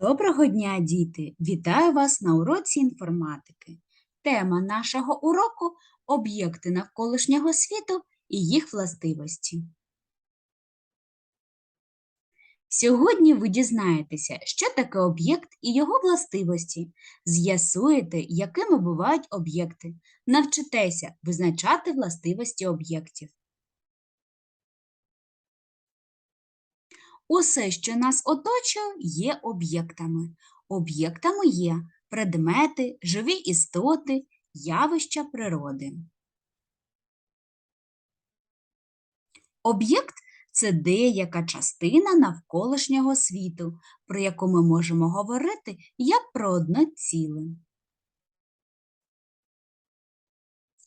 Доброго дня, діти! Вітаю вас на уроці інформатики. Тема нашого уроку об'єкти навколишнього світу і їх властивості. Сьогодні ви дізнаєтеся, що таке об'єкт і його властивості, з'ясуєте, якими бувають об'єкти, навчитеся визначати властивості об'єктів. Усе, що нас оточує, є об'єктами. Об'єктами є предмети, живі істоти, явища природи. Об'єкт це деяка частина навколишнього світу, про яку ми можемо говорити як про одне ціле.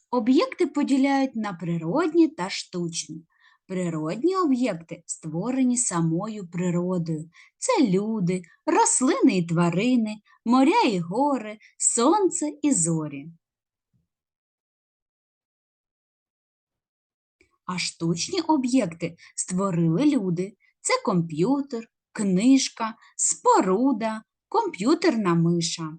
Об'єкти поділяють на природні та штучні. Природні об'єкти створені самою природою. Це люди, рослини і тварини, моря і гори, сонце і зорі. А штучні об'єкти створили люди. Це комп'ютер, книжка, споруда, комп'ютерна миша.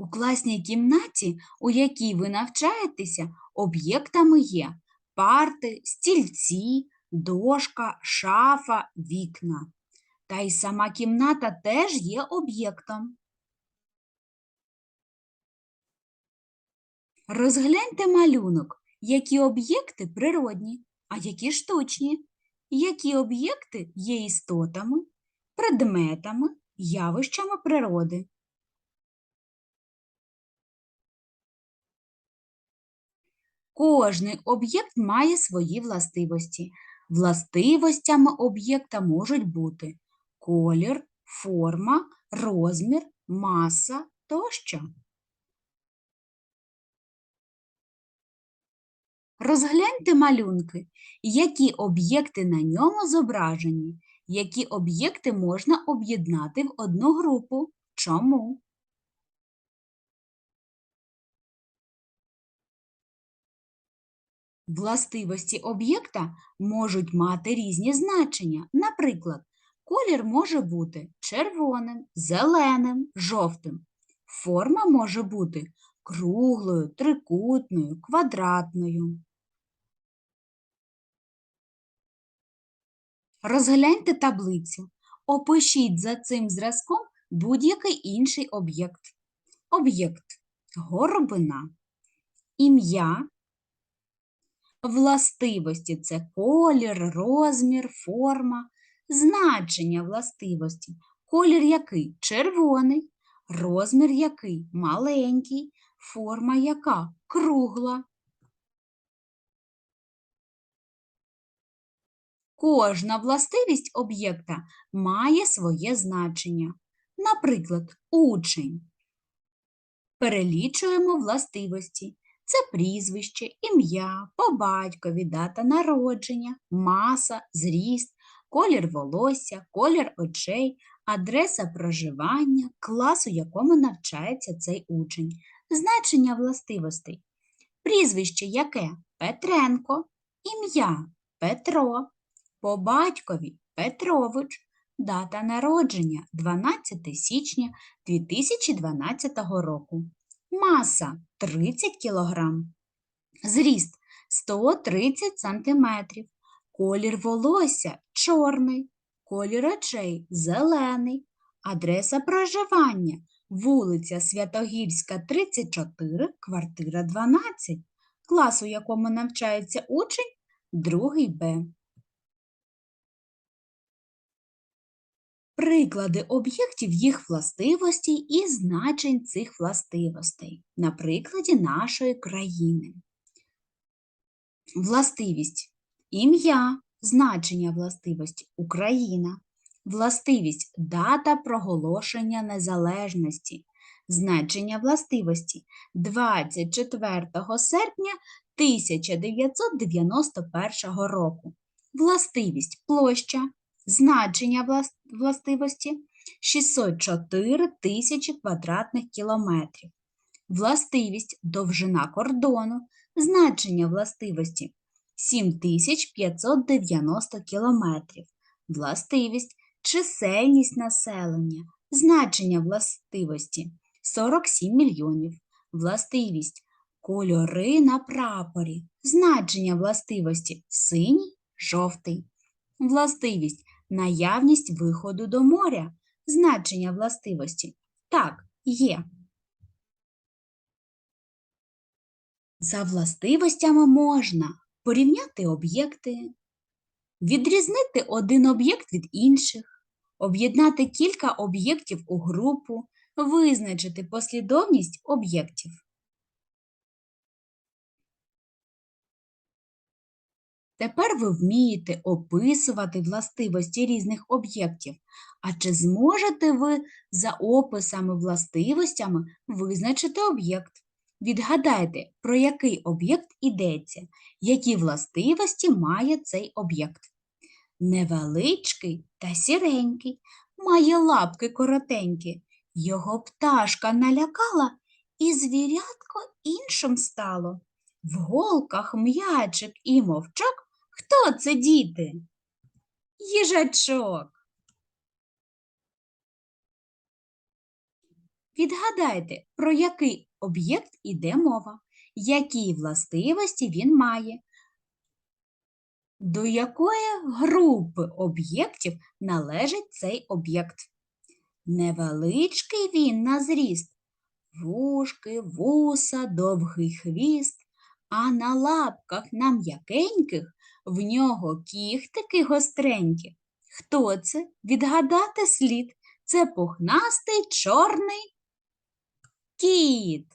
У класній кімнаті, у якій ви навчаєтеся, об'єктами є парти, стільці, дошка, шафа, вікна. Та й сама кімната теж є об'єктом. Розгляньте малюнок, які об'єкти природні, а які штучні, які об'єкти є істотами, предметами, явищами природи. Кожний об'єкт має свої властивості. Властивостями об'єкта можуть бути колір, форма, розмір, маса тощо. Розгляньте малюнки, які об'єкти на ньому зображені, які об'єкти можна об'єднати в одну групу. Чому? Властивості об'єкта можуть мати різні значення. Наприклад, колір може бути червоним, зеленим, жовтим. Форма може бути круглою, трикутною, квадратною. Розгляньте таблицю. Опишіть за цим зразком будь-який інший об'єкт. Об'єкт горобина, ім'я, Властивості це колір, розмір, форма, значення властивості. Колір який червоний, розмір який маленький, форма яка кругла. Кожна властивість об'єкта має своє значення. Наприклад, учень. Перелічуємо властивості. Це прізвище, ім'я, по батькові, дата народження, маса, зріст, колір волосся, колір очей, адреса проживання, клас, у якому навчається цей учень, значення властивостей. Прізвище яке Петренко, ім'я Петро, по батькові Петрович, дата народження 12 січня 2012 року. Маса 30 кг. Зріст 130 см. Колір волосся чорний. Колір очей зелений. Адреса проживання вулиця Святогірська, 34, квартира 12. Клас, у якому навчається учень, другий Б. Приклади об'єктів їх властивостей і значень цих властивостей на прикладі нашої країни. Властивість ім'я, значення властивості Україна, властивість дата проголошення незалежності, значення властивості 24 серпня 1991 року, властивість площа. Значення властивості 604 тисячі квадратних кілометрів. Властивість довжина кордону, значення властивості 7590 кілометрів. властивість, чисельність населення, значення властивості 47 мільйонів, властивість, кольори на прапорі, значення властивості синій, жовтий, властивість, наявність виходу до моря, значення властивості. Так, є. За властивостями можна порівняти об'єкти, відрізнити один об'єкт від інших, об'єднати кілька об'єктів у групу, визначити послідовність об'єктів. Тепер ви вмієте описувати властивості різних об'єктів. А чи зможете ви за описами властивостями визначити об'єкт? Відгадайте, про який об'єкт йдеться, які властивості має цей об'єкт. Невеличкий та сіренький, має лапки коротенькі. Його пташка налякала, і звірятко іншим стало. В голках м'ячик і мовчок. Хто це, діти? Їжачок. Відгадайте, про який об'єкт іде мова, які властивості він має, до якої групи об'єктів належить цей об'єкт. Невеличкий він на зріст, вушки, вуса, довгий хвіст, а на лапках на м'якеньких в нього кіхтики гостренькі. Хто це? Відгадати слід. Це пухнастий чорний кіт.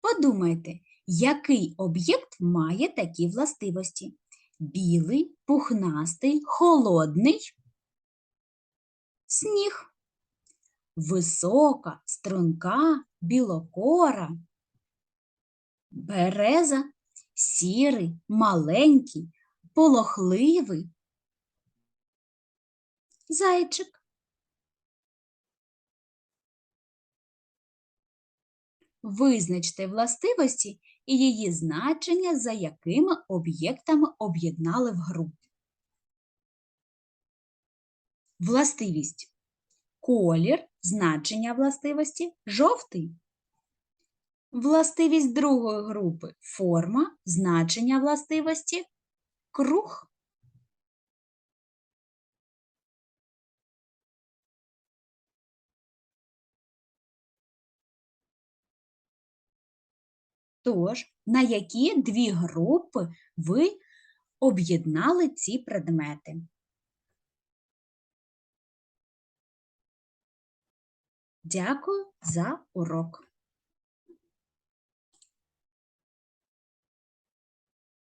Подумайте, який об'єкт має такі властивості? Білий, пухнастий, холодний, сніг, висока, струнка, білокора, береза, сірий, маленький, полохливий, зайчик. Визначте властивості і її значення, за якими об'єктами об'єднали в групу. Властивість. Колір, значення властивості жовтий. Властивість другої групи форма, значення властивості круг. Тож, на які дві групи ви об'єднали ці предмети? Дякую за урок.